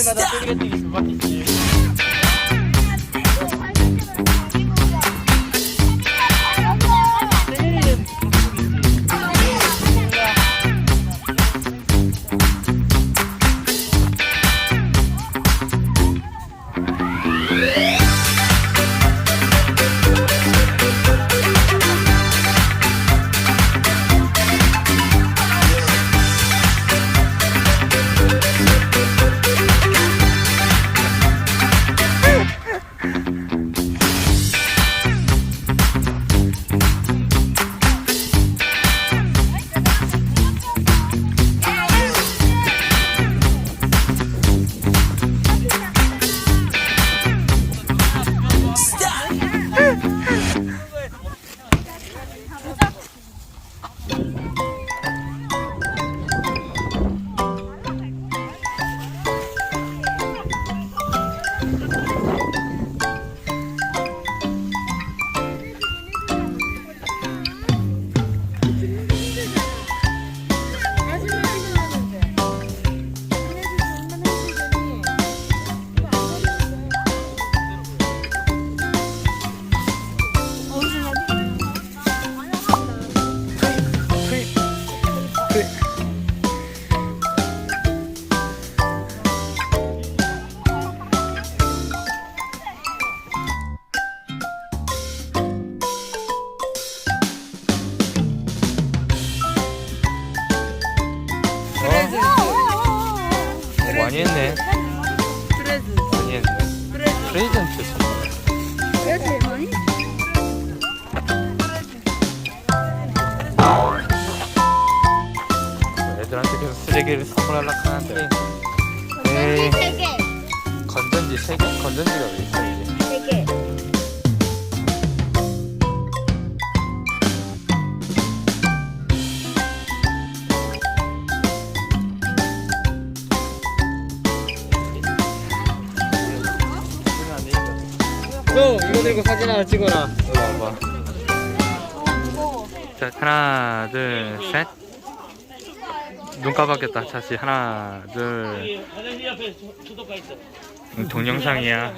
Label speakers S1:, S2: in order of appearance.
S1: Стоп. Thank
S2: you. 많이 했네. 많이 했네. 프레젠트 선물. 애들한테 계속 쓰레기를 선물하려고 하는데 에이 건전지 3개? 건전지가 왜 있어 이게
S1: 너 이거 들고 사진 하나 찍어라.
S2: 이리 와봐 자 하나 둘 셋 눈 감았겠다 다시 하나 둘
S1: 화장실 옆에 초도가 있어.
S2: 응, 동영상이야